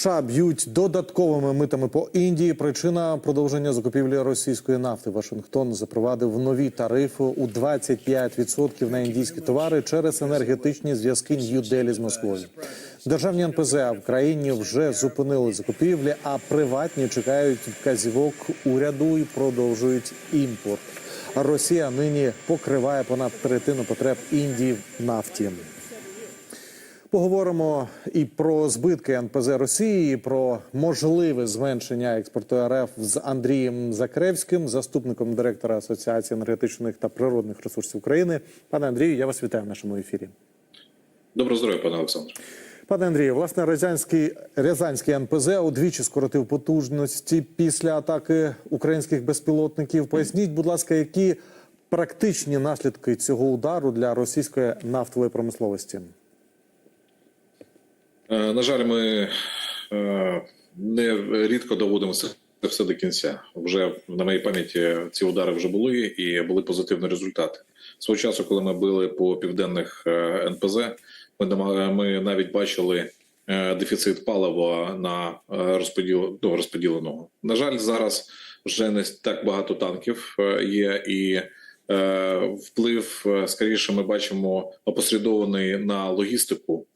США б'ють додатковими митами по Індії. Причина продовження закупівлі російської нафти. Вашингтон запровадив нові тарифи у 25% на індійські товари через енергетичні зв'язки Нью-Делі з Москвою. Державні НПЗ в країні вже зупинили закупівлі, а приватні чекають вказівок уряду і продовжують імпорт. Росія нині покриває понад третину потреб Індії в нафті. Поговоримо і про збитки НПЗ Росії, і про можливе зменшення експорту РФ з Андрієм Закревським, заступником директора Асоціації енергетичних та природних ресурсів України. Пане Андрію, я вас вітаю в нашому ефірі. Доброго здоров'я, пане Олександр. Пане Андрію, власне, Рязанський, Рязанський НПЗ удвічі скоротив потужності після атаки українських безпілотників. Поясніть, будь ласка, які практичні наслідки цього удару для російської нафтової промисловості? Е, На жаль, ми е, не рідко доводимо це все до кінця. Вже на моїй пам'яті ці удари вже були і були позитивні результати. Свого часу, коли ми били по південних е, НПЗ, ми, ми навіть бачили дефіцит палива на розподіл ну, розподіленого. На жаль, зараз вже не так багато танків є і. Вплив скоріше ми бачимо опосередований на логістику.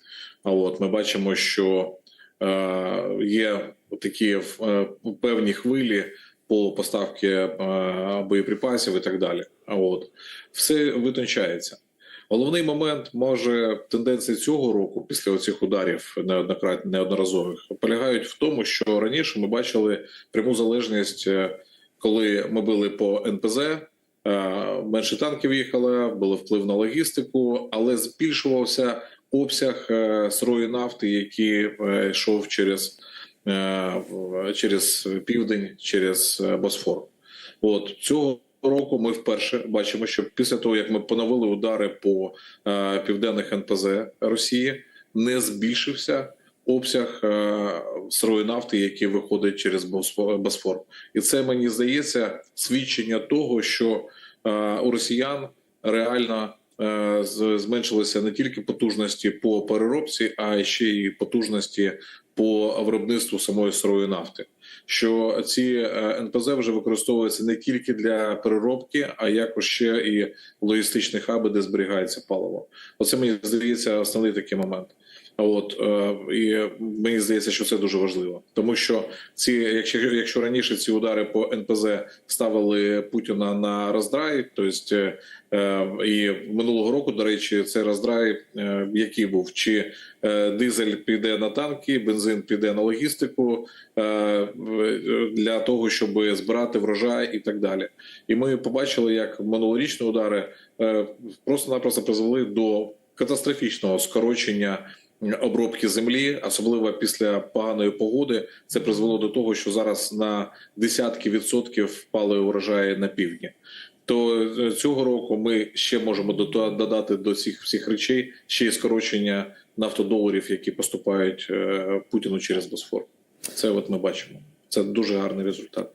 От ми бачимо, що е, є такі е, певні хвилі по поставці е, боєприпасів і так далі. А от все витончається. Головний момент може тенденції цього року, після оцих ударів неоднократно неодноразових, полягають в тому, що раніше ми бачили пряму залежність, коли ми били по НПЗ. Менше танків їхало, було вплив на логістику, але збільшувався обсяг е, сирої нафти, який е, йшов через, е, через південь, через Босфор. От цього року ми вперше бачимо, що після того як ми поновили удари по південних НПЗ Росії, не збільшився обсяг сирої нафти, який виходить через Босфор-. І це мені здається свідчення того, що у росіян реально зменшилися не тільки потужності по переробці, а ще й потужності по виробництву самої сирої нафти. Що ці е, НПЗ вже використовуються не тільки для переробки, а якось ще і логістичні хаби, де зберігається паливо. Оце мені здається основний такий момент. От е, і мені здається, що це дуже важливо, тому що ці, якщо якщо раніше ці удари по НПЗ ставили Путіна на роздрай, тобто е, е, і минулого року, до речі, цей роздрай, е, який був чи дизель піде на танки, бензин піде на логістику для того, щоб збирати врожай і так далі. І ми побачили, як минулорічні удари просто-напросто призвели до катастрофічного скорочення обробки землі, особливо після поганої погоди. Це призвело до того, що зараз на десятки відсотків впали урожаї на півдні. То е, цього року ми ще можемо до- додати до цих всіх речей ще й скорочення нафтодоларів, які поступають е, Путіну через Босфор. Це от ми бачимо. Це дуже гарний результат.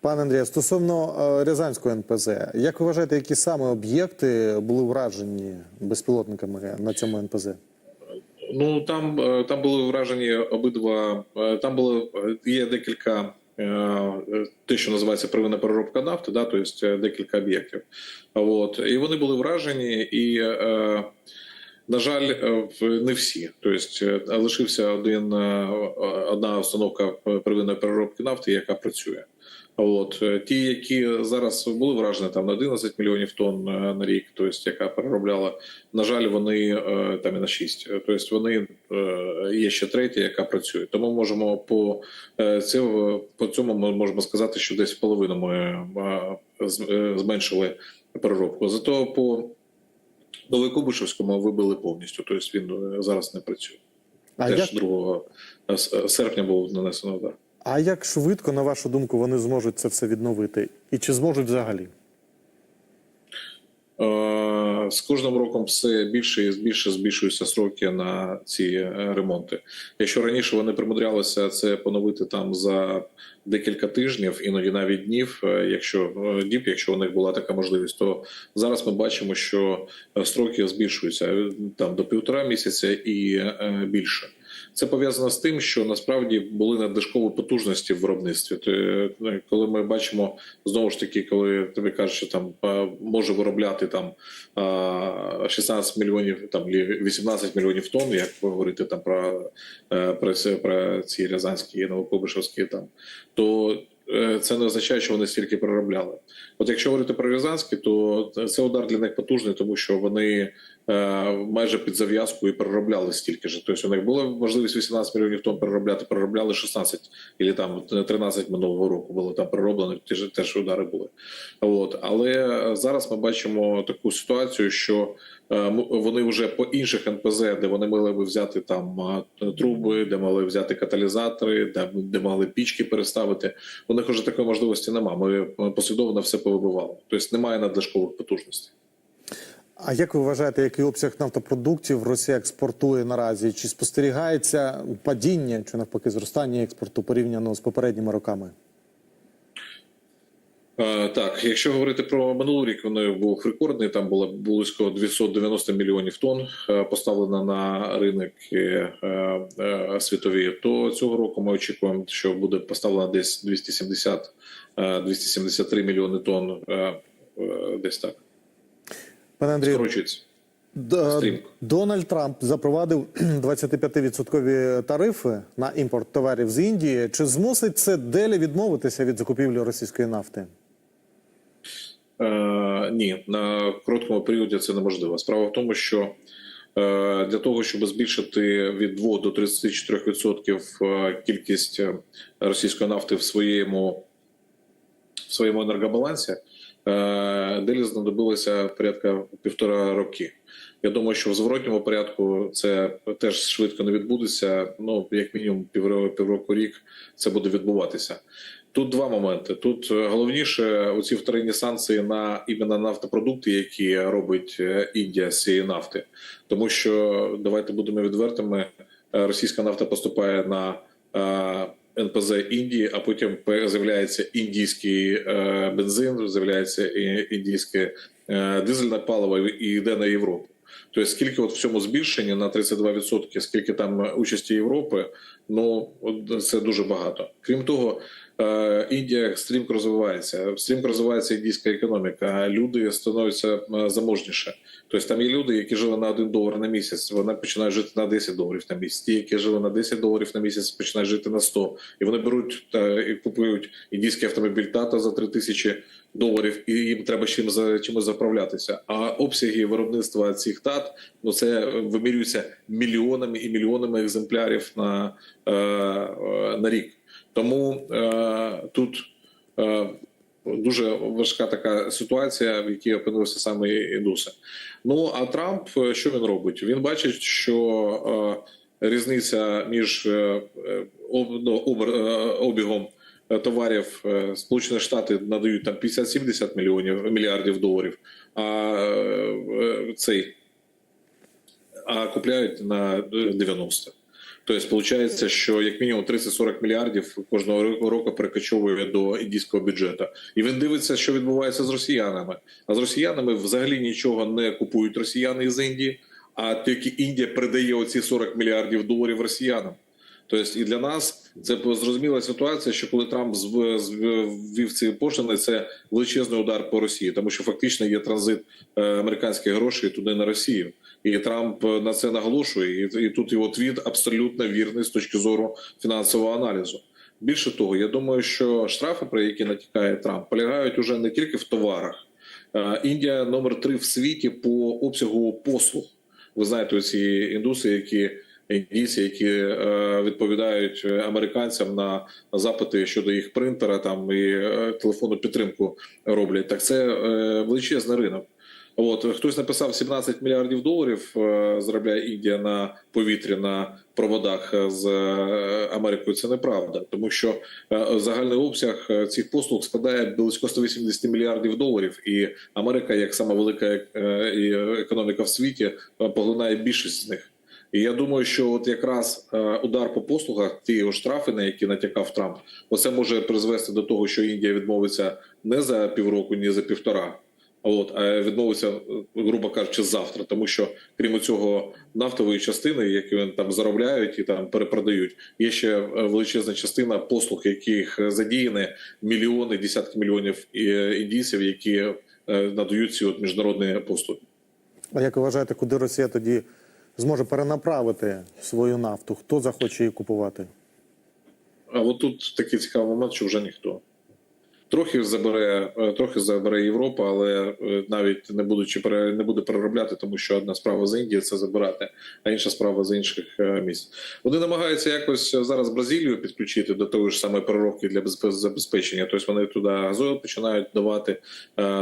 Пане Андрію, стосовно е, Рязанського НПЗ, як ви вважаєте, які саме об'єкти були вражені безпілотниками на цьому НПЗ? Ну там, е, там були вражені обидва. е, Там було е, є декілька. Те, що називається первинна переробка нафти, да, тобто декілька об'єктів. От і вони були вражені, і на жаль, не всі. Тобто лишився один одна установка первинної переробки нафти, яка працює. От е, ті, які зараз були вражені там на 11 мільйонів тонн е, на рік, то тобто яка переробляла, на жаль, вони е, там і на 6. Тобто вони є ще третя, яка працює. Тому можемо по цьому по цьому ми можемо сказати, що десь половину ми зменшили переробку. Зато по Новокубишевському вибили повністю. Тобто він зараз не працює. А Теж як, 2 с- серпня був нанесено удар. А як швидко, на вашу думку, вони зможуть це все відновити? І чи зможуть взагалі? Е, З кожним роком все більше і більше збільшуються сроки на ці е, ремонти. Якщо раніше вони примудрялися це поновити там за декілька тижнів, іноді навіть днів, е, якщо діб, якщо у них була така можливість, то зараз ми бачимо, що строки збільшуються там до півтора місяця і більше. Це пов'язано з тим, що насправді були надлишкові потужності в виробництві. То, ну, коли ми бачимо знову ж таки, коли тобі кажуть, що там може виробляти там е, 16 мільйонів, там лі- 18 мільйонів тонн, як говорити там про, е, про, про ці рязанські новокобишевські там, то е, це не означає, що вони стільки переробляли. От якщо говорити про Рязанські, то це удар для них потужний, тому що вони майже під зав'язку і переробляли стільки ж. Тобто у них була можливість 18 мільйонів тонн переробляти, переробляли 16 або там 13 минулого року було там перероблено, ті ж теж удари були. От але зараз ми бачимо таку ситуацію, що е, вони вже по інших НПЗ, де вони могли би взяти там е, труби, де могли взяти каталізатори, де, де могли пічки переставити. У них вже такої можливості немає. Ми послідовно все повибивали. Тобто немає надлишкових потужностей. А як ви вважаєте, який обсяг нафтопродуктів Росія експортує наразі? Чи спостерігається падіння чи навпаки зростання експорту порівняно з попередніми роками? Е, Так, якщо говорити про минулий рік, він був рекордний. Там було близько 290 мільйонів тонн е, поставлено на ринок е, світові. То цього року ми очікуємо, що буде поставлено десь 270 е, 273 мільйони тонн. Десь так Пане Андрію, скорочується. Дональд Трамп запровадив 25% тарифи на імпорт товарів з Індії. Чи змусить це Делі відмовитися від закупівлі російської нафти? Е, ні, на короткому періоді це неможливо. Справа в тому, що е, для того, щоб збільшити від 2 до 34% е, кількість е, російської нафти в своєму в своєму енергобалансі, Делі знадобилося порядка півтора роки. Я думаю, що в зворотньому порядку це теж швидко не відбудеться. Ну як мінімум півроку, рік це буде відбуватися. Тут два моменти. Тут е, головніше оці вторинні санкції на іменно нафтопродукти, які робить е, Індія з цієї нафти, тому що давайте будемо відвертими. е, Російська нафта поступає на е, НПЗ Індії, а потім з'являється індійський е, бензин, з'являється індійське е, дизельне паливо і йде на Європу. Тобто, скільки от в цьому збільшенні на 32%, скільки там участі Європи, ну це дуже багато. Крім того, е, Індія стрімко розвивається. Стрімко розвивається індійська економіка. Люди становляться е, заможніше. Тобто там є люди, які жили на 1 долар на місяць. Вони починають жити на 10 доларів на місяць. Ті, які жили на 10 доларів на місяць, починають жити на 100. І вони беруть та і купують індійський автомобіль тата за 3 тисячі доларів, і їм треба чим за чимось заправлятися. А обсяги виробництва цих тат ну це вимірюється мільйонами і мільйонами екземплярів на, е, е, на рік. Тому е, тут е, дуже важка така ситуація, в якій опинилися саме індуси. Ну а Трамп е, що він робить? Він бачить, що е, різниця між е, е, об- ну, обігом товарів е, Сполучені Штати надають там 50-70 мільйонів мільярдів доларів, а е, е, цей а купляють на 90. Тобто, виходить, що як мінімум 30-40 мільярдів кожного року перекочовує до індійського бюджету. І він дивиться, що відбувається з росіянами. А з росіянами взагалі нічого не купують росіяни із Індії, а тільки Індія передає оці 40 мільярдів доларів росіянам. Тобто і для нас це зрозуміла ситуація, що коли Трамп зв- зв- ввів ці пошлини, це величезний удар по Росії, тому що фактично є транзит е, американських грошей туди на Росію. І Трамп е, на це наголошує. І, і тут його твіт абсолютно вірний з точки зору фінансового аналізу. Більше того, я думаю, що штрафи, про які натякає Трамп, полягають уже не тільки в товарах. Е, Індія номер три в світі по обсягу послуг. Ви знаєте, ці індуси, які індійці, які е, відповідають американцям на запити щодо їх принтера, там і е, телефонну підтримку роблять. Так це е, величезний ринок. От хтось написав 17 мільярдів доларів заробляє Індія на повітрі на проводах з Америкою. Це неправда, тому що загальний обсяг цих послуг складає близько 180 мільярдів доларів, і Америка, як сама велика економіка в світі, поглинає більшість з них. І я думаю, що от якраз е, удар по послугах, ті його штрафи, на які натякав Трамп, оце може призвести до того, що Індія відмовиться не за півроку, ні за півтора, От а відмовиться, е, грубо кажучи, завтра, тому що крім цього нафтової частини, які вони там заробляють і там перепродають, є ще е, величезна частина послуг, яких задіяні мільйони, десятки мільйонів індійців, які надають ці от міжнародні послуги. А як ви вважаєте, куди Росія тоді зможе перенаправити свою нафту? Хто захоче її купувати? А от тут такий цікавий момент, що вже ніхто. Трохи забере, е, трохи забере Європа, але е, навіть не будучи не буде переробляти, тому що одна справа за Індії це забирати, а інша справа за інших е, місць. Вони намагаються якось зараз Бразилію підключити до того ж самої переробки для безпе- забезпечення. Тобто вони туди газол починають давати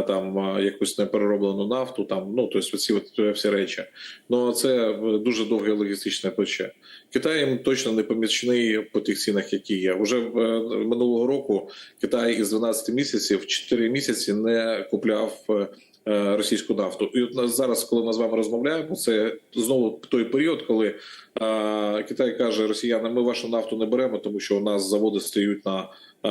там якусь неперероблену нафту. Там ну тобто е, всі речі. Ну це дуже довге логістичне плече. Китай їм точно не помічний по тих цінах, які є. Уже минулого року Китай із 12 місяців 4 місяці не купляв е, російську нафту. І от зараз, коли ми з вами розмовляємо, це знову той період, коли е, Китай каже росіянам: ми вашу нафту не беремо, тому що у нас заводи стоять на е,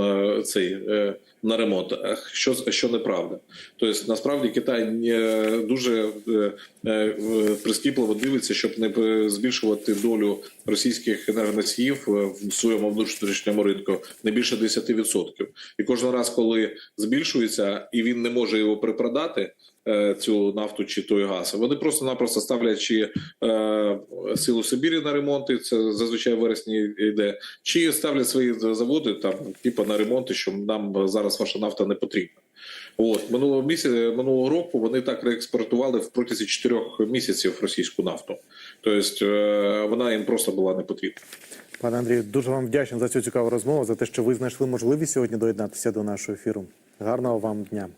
е, цей е, на ремонт. Е, Що що неправда. Тобто насправді Китай е, дуже е, е, прискіпливо дивиться, щоб не е, збільшувати долю російських енергоносіїв е, в своєму внутрішньому ринку не більше 10%. І кожен раз, коли збільшується, і він не може його припродати. Е, Цю нафту чи той газ вони просто-напросто ставлять чи е, силу Сибірі на ремонти. Це зазвичай вересні йде, чи ставлять свої заводи там, типу на ремонти, що нам зараз ваша нафта не потрібна. От минулого місяця минулого року вони так реекспортували в протязі чотирьох місяців російську нафту. Тобто е, вона їм просто була не потрібна. Пане Андрію, дуже вам вдячний за цю цікаву розмову, за те, що ви знайшли можливість сьогодні доєднатися до нашого ефіру. Гарного вам дня.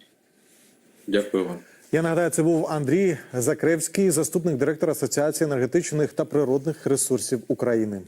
Дякую вам. Я нагадаю, це був Андрій Закревський, заступник директора Асоціації енергетичних та природних ресурсів України.